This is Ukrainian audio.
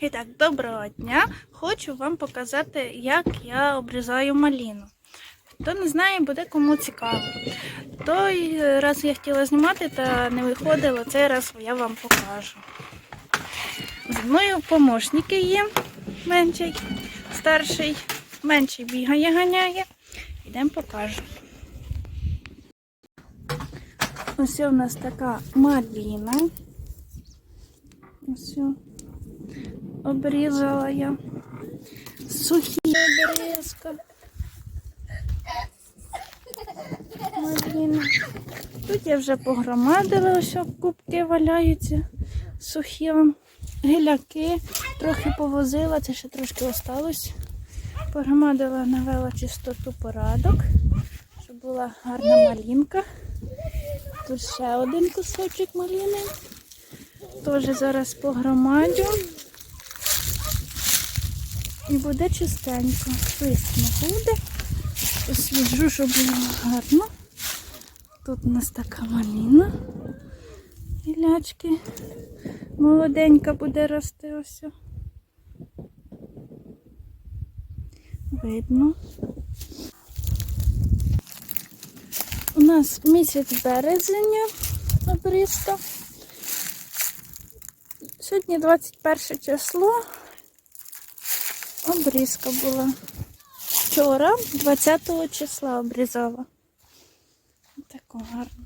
І так, доброго дня! Хочу вам показати, як я обрізаю маліну. Хто не знає, буде кому цікаво. Той раз я хотіла знімати, та не виходило, цей раз я вам покажу. Зі мною помощники є, менший, старший, менший бігає, ганяє. Йдемо покажу. Ось у нас така маліна. Ось. Обрізала я. Сухі обрізка. Тут я вже погромадила, ось кубки валяються. Сухі гіляки. Трохи повозила, це ще трошки осталось. Погромадила, навела чистоту порадок, щоб була гарна малінка. Тут ще один кусочок маліни. Теж зараз погромадю. І буде чистенько. Висно буде. Посліджу, щоб було гарно. Тут у нас така маліна. Гілячки. Молоденька буде рости ось. Видно. У нас місяць березня обрізка. Сьогодні 21 число. Обрізка була. Вчора, 20 числа обрізала. Таку гарну.